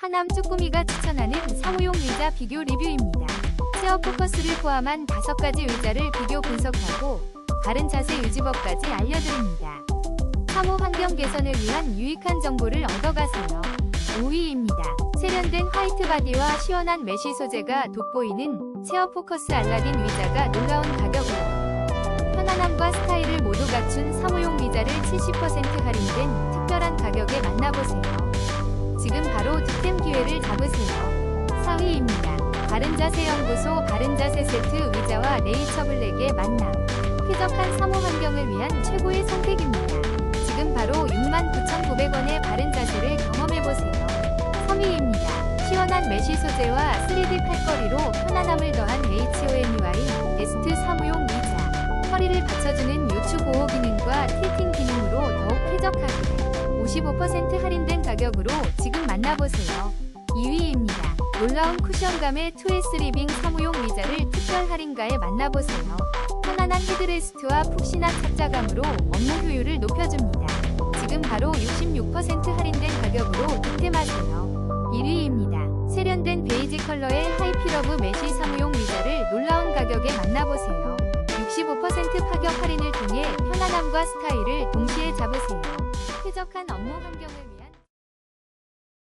하남 쭈꾸미가 추천하는 사무용 의자 비교 리뷰입니다. 체어 포커스를 포함한 5가지 의자를 비교 분석하고 바른 자세 유지법까지 알려드립니다. 사무 환경 개선을 위한 유익한 정보를 얻어가세요. 5위입니다. 세련된 화이트 바디와 시원한 메쉬 소재가 돋보이는 체어 포커스 알라딘 의자가 놀라운 가격으로 편안함과 스타일을 모두 갖춘 사무용 의자를 70% 할인된 특별한 가격에 만나보세요. 지금 바로 득템 기회를 잡으세요. 4위입니다. 바른자세연구소 바른자세 세트 의자와 네이처 블랙의 만남. 쾌적한 사무 환경을 위한 최고의 선택입니다. 지금 바로 69,900원의 바른자세를 경험해보세요. 3위입니다. 시원한 메쉬 소재와 3D 팔걸이로 편안함을 더한 HOMUI 에스트 사무용 의자. 허리를 받쳐주는 요추 보호 기능과 틸팅 기능으로 더욱 쾌적하게 55% 할인된 가격으로 지금 만나보세요. 2위입니다. 놀라운 쿠션감의 2S 리빙 사무용 의자를 특별 할인가에 만나보세요. 편안한 헤드레스트와 푹신한 착자감으로 업무 효율을 높여줍니다. 지금 바로 66% 할인된 가격으로 득템하세요. 1위입니다. 세련된 베이지 컬러의 하이피러브 메쉬 사무용 의자를 놀라운 가격에 만나보세요. 65% 파격 할인을 통해 편안함과 스타일을 동시에 잡으세요. 쾌적한 업무 환경을